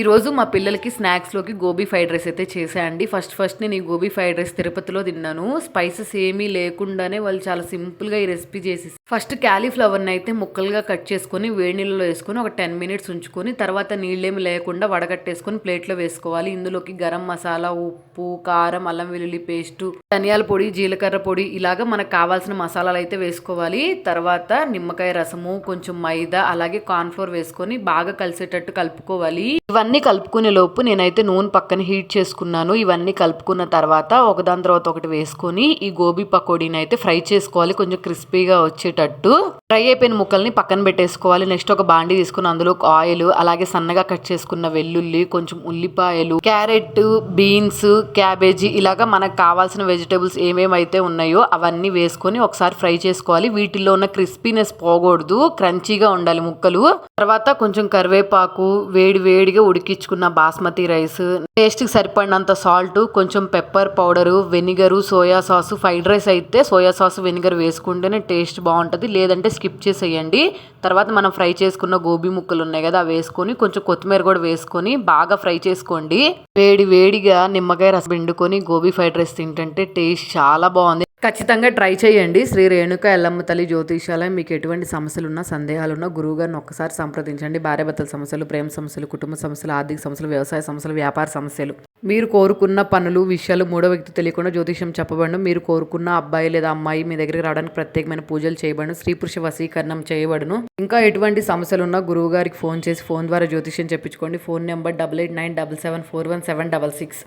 ఈరోజు మా పిల్లలకి స్నాక్స్లోకి గోబీ ఫ్రైడ్ రైస్ అయితే చేసా అండి. ఫస్ట్ ఫస్ట్ నేను ఈ గోబీ ఫ్రైడ్ రైస్ తిరుపతిలో తిన్నాను. స్పైసెస్ ఏమీ లేకుండానే వాళ్ళు చాలా సింపుల్గా ఈ రెసిపీ చేసి ఫస్ట్ క్యాలీఫ్లవర్ని అయితే ముక్కలుగా కట్ చేసుకొని వేడి నీళ్ళలో వేసుకొని ఒక టెన్ మినిట్స్ ఉంచుకొని తర్వాత నీళ్ళేమి లేకుండా వడగట్టేసుకొని ప్లేట్లో వేసుకోవాలి. ఇందులోకి గరం మసాలా ఉప్పు కారం అల్లం వెల్లుల్లి పేస్టు ధనియాల పొడి జీలకర్ర పొడి ఇలాగా మనకు కావాల్సిన మసాలాలు అయితే వేసుకోవాలి. తర్వాత నిమ్మకాయ రసము కొంచెం మైదా అలాగే కార్న్ఫ్లోర్ వేసుకొని బాగా కలిసేటట్టు కలుపుకోవాలి. ఇవన్నీ కలుపుకునే లోపు నేనైతే నూనె పక్కన హీట్ చేసుకున్నాను. ఇవన్నీ కలుపుకున్న తర్వాత ఒకదాని తర్వాత ఒకటి వేసుకొని ఈ గోబీ పకోడీని అయితే ఫ్రై చేసుకోవాలి. కొంచెం క్రిస్పీగా వచ్చేటట్టు ఫ్రై అయిపోయిన ముక్కల్ని పక్కన పెట్టేసుకోవాలి. నెక్స్ట్ ఒక బాండి తీసుకుని అందులో ఆయిల్ అలాగే సన్నగా కట్ చేసుకున్న వెల్లుల్లి కొంచెం ఉల్లిపాయలు క్యారెట్ బీన్స్ క్యాబేజీ ఇలాగా మనకు కావాల్సిన వెజిటేబుల్స్ ఏమేమైతే ఉన్నాయో అవన్నీ వేసుకొని ఒకసారి ఫ్రై చేసుకోవాలి. వీటిల్లో ఉన్న క్రిస్పీనెస్ పోకూడదు. క్రంచీగా ఉండాలి ముక్కలు. తర్వాత కొంచెం కరివేపాకు వేడి వేడిగా ఉడికించుకున్న బాస్మతి రైస్. టేస్ట్కి సరిపడినంత సాల్ట్ కొంచెం pepper powder vinegar soya sauce fried rice అయితే సోయా సాస్ వెనిగర్ వేసుకుంటేనే టేస్ట్ బాగుంటుంది. లేదంటే స్కిప్ చేసేయండి. తర్వాత మనం ఫ్రై చేసుకున్న గోబీ ముక్కలు ఉన్నాయి కదా అవి వేసుకొని కొంచెం కొత్తిమీర కూడా వేసుకొని బాగా ఫ్రై చేసుకోండి. వేడి వేడిగా నిమ్మకాయ రసం పిండుకొని గోబీ ఫ్రైడ్ రైస్ తింటుంటే టేస్ట్ చాలా బాగుంది. ఖచ్చితంగా ట్రై చేయండి. శ్రీ రేణుక ఎల్లమ్మ తల్లి జ్యోతిషాలయం మీకు ఎటువంటి సమస్యలు ఉన్నా సందేహాలు ఉన్నా గురువు గారిని ఒక్కసారి సంప్రదించండి. భార్యాభర్తల సమస్యలు ప్రేమ సమస్యలు కుటుంబ సమస్యలు ఆర్థిక సమస్యలు వ్యవసాయ సమస్యలు వ్యాపార సమస్యలు. మీరు కోరుకున్న పనులు విషయాలు మూడో వ్యక్తి తెలియకుండా జ్యోతిషం చెప్పబడను. మీరు కోరుకున్న అబ్బాయి లేదా అమ్మాయి మీ దగ్గరికి రావడానికి ప్రత్యేకమైన పూజలు చేయబడను. స్త్రీ పురుష వశీకరణం చేయబడును. ఇంకా ఎటువంటి సమస్యలు ఉన్నా గురువు గారికి ఫోన్ చేసి ఫోన్ ద్వారా జ్యోతిషం చెప్పించుకోండి. Phone number double eight nine double seven four one seven double six.